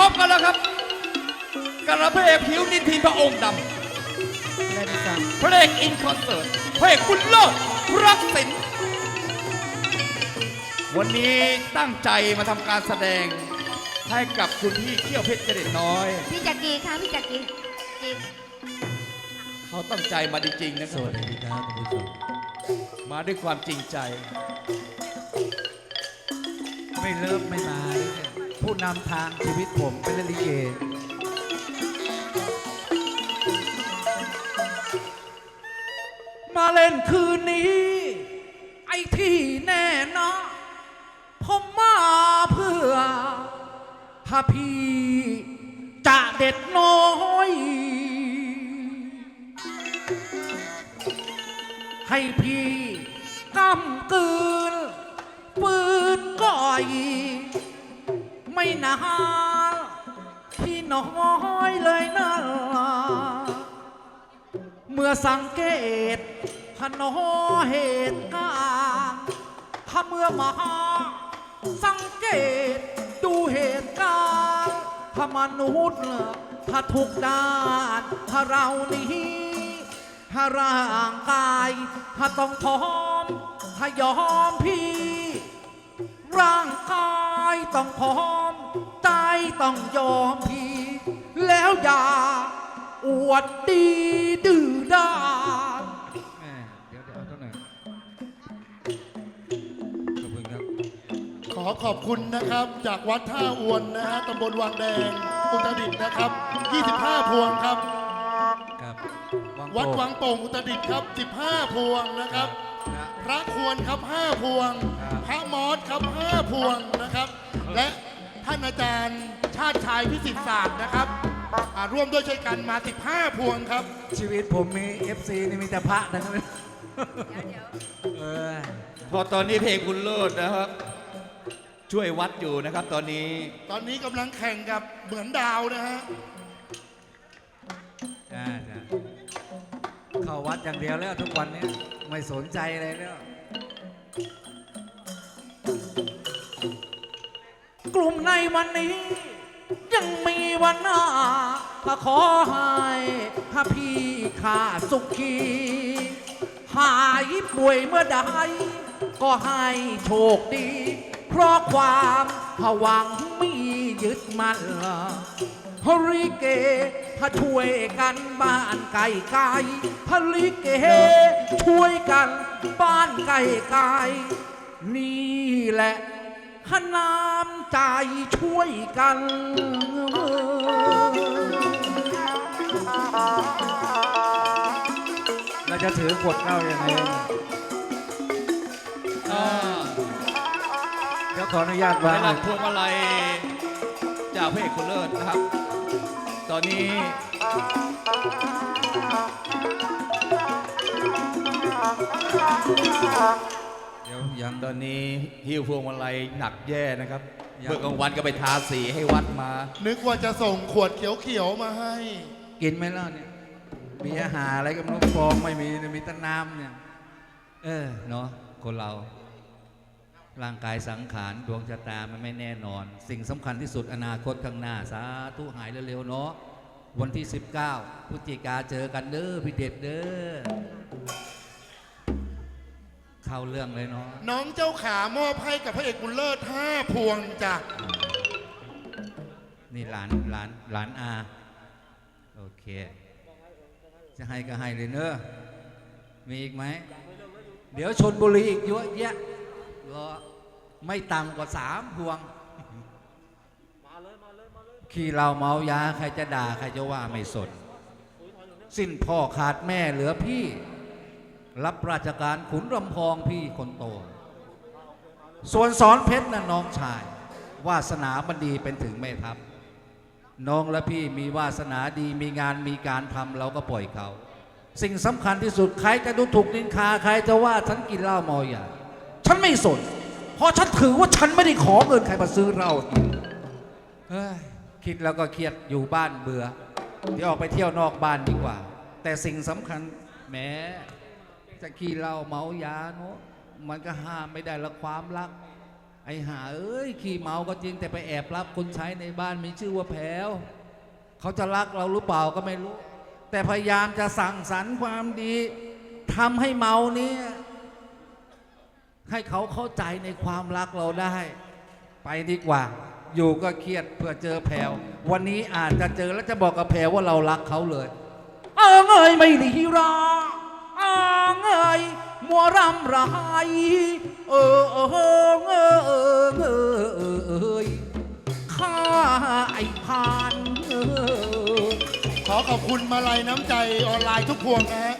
พบกันแล้วครับกับพระเอกผิวนินทินพระองค์ดได้ดิซังำพระเอกอินคอนเสิร์ตพระเอกคุณเลิศรักสินวันนี้ตั้งใจมาทำการแสดงให้กับคุณพี่เขี้ยวเพชรเจริญน้อย พี่จักรีคะพี่จักรีจีเขาตั้งใจมาจริงๆนะคสรับวัสดีครับคุณผู้ชมมาด้วยความจริงใจ ไม่เลิฟไม่มาเลยเนี่ย ผู้นำทางชีวิตผมเป็นเลลีเก มาเล่นคืนนี้ ไอ้ที่แน่นะผมมาเพื่อถ้าพี่จะเด็ดน้อย ให้พี่กำกืนปืนก่อย ไม่นานพี่น้อยเลยนะเมื่อสังเกตพนอเหตุการณ์ถ้าเมื่อมาสังเกตดูเหตุการณ์ถ้ามนุษย์ถ้าทุกด้านถ้าเรานี้ถ้าร่างกายถ้าต้องพร้อมถ้ายอมพี่ ร่างกายต้องพร้อม ต้องยอมพี่ แล้วอย่าอวดดีดื้อด้านเดี๋ยวเดี๋ยวเอาตัวไหนขอบคุณครับ ขอขอบคุณนะครับ จากวัดท่าอวนนะฮะตำบลวังแดงอุตรดิตถ์นะครับ 25 พวงครับ ครับวัดโป่วังโป่งอุตรดิตถ์ครับ 15 พวงนะครับครับพระควรครับ 5 พวงครับพระมอสครับ 5 พวงนะครับ และ ท่านอาจารย์ชาติชายพิสิทธิ์ศาสตร์นะครับอ่าร่วมด้วยช่วยกันมา 15 พวงครับ ชีวิตผมมี FC นี่มีแต่พระทั้งนั้นเลยเออพอตอนนี้เพลงคุณเลิศนะครับ ช่วยวัดอยู่นะครับ ตอนนี้ตอนนี้กำลังแข่งกับเหมือนดาวนะฮะ จ้าจ้าเข้าวัดอย่างเดียวแล้วทุกวันนี้ไม่สนใจอะไรแล้ว กลุ่มในวันนี้ ยังมีวันหน้าก็ขอให้ถ้าพี่ข้าสุขี หายป่วยเมื่อใด ก็ให้โชคดี เพราะความผวังมียึดมั่นฮาริเกถ้าช่วยกันบ้านไก่ไก่ฮาริเกช่วยกันบ้านไก่ไก่นี่แหละ ขนามใจช่วยกันเราจะถือขวดเหล้ายังไงอ่าเดี๋ยวขออนุญาตได้วางรับพวงมาลัยจากพระเอกคุณเลิศนะครับ ตอนนี้เดี๋ ยวยังตอนนี้หิ้วพวงมาลัยหนักแย่นะครับยังเมื่อกลางวันก็ไปทาสีให้วัดมา นึกว่าจะส่งขวดเขียวๆมาให้ กินไหมล่ะเนี่ยมีอาหารอะไรก็ไม่รู้ฟองไม่มีเนี่ยมีแต่น้ำเนี่ย เออเนาะคนเรา ร่างกายสังขารดวงชะตามันไม่แน่นอน สิ่งสำคัญที่สุดอนาคตข้างหน้า สาธุหายเร็วๆเนาะวันที่ 19พฤศจิกาเจอกันเด้อพี่เด็ดเด้อ เข้าเรื่องเลยเนาะน้องเจ้าขามอบให้กับพระเอกบุญเลิศ5พวงจ้ะนี่หลานหลานหลานอาโอเค จะให้ก็ให้เลยเนอะมีอีกไหม เดี๋ยวชนบุรีอีกเยอะแยะรอไม่ต่ำกว่าสามพวง ขี่เราเมายา ใครจะด่า ใครจะว่าไม่สน สิ้นพ่อขาดแม่เหลือพี่ รับราชการขุนรำพองพี่คนโต ส่วนสอนเพชรน่ะน้องชาย วาสนามันดีเป็นถึงแม่ทัพ น้องและพี่มีวาสนาดีมีงานมีการทำเราก็ปล่อยเขา สิ่งสำคัญที่สุด ใครจะดูถูกนินคา ใครจะว่าฉันกินเหล้าเมายาฉันไม่สน เพราะฉันถือว่าฉันไม่ได้ขอเงินใครมาซื้อเหล้าคิดแล้วก็เครียดอยู่บ้านเบื่อเดี๋ยวออกไปเที่ยวนอกบ้านดีกว่า แต่สิ่งสำคัญแหม้ จะกินเหล้าเมายาเนาะมันก็ห้ามไม่ได้ละความรัก ไอ้หาเอ้ยขี่เมาก็จริงแต่ไปแอบรับคนใช้ในบ้านมีชื่อว่าแผวเขาจะรักเราหรือเปล่าก็ไม่รู้ แต่พยายามจะสั่งสรรค์ความดีทำให้เมาเนี่ยให้เขาเข้าใจในความรักเราได้ ไปดีกว่า อยู่ก็เครียดเพื่อเจอแพรววันนี้อาจจะเจอแล้วจะบอกกับแพรวว่าเรารักเขาเลย เอิงเอ้ยไม่ลีราเางเอ้ยมัวรำไรเออเออเออเออเออเออเอยข้าไอ้พานเออ ขอขอบคุณมาลัยน้ำใจออนไลน์ทุกพวงนะฮะ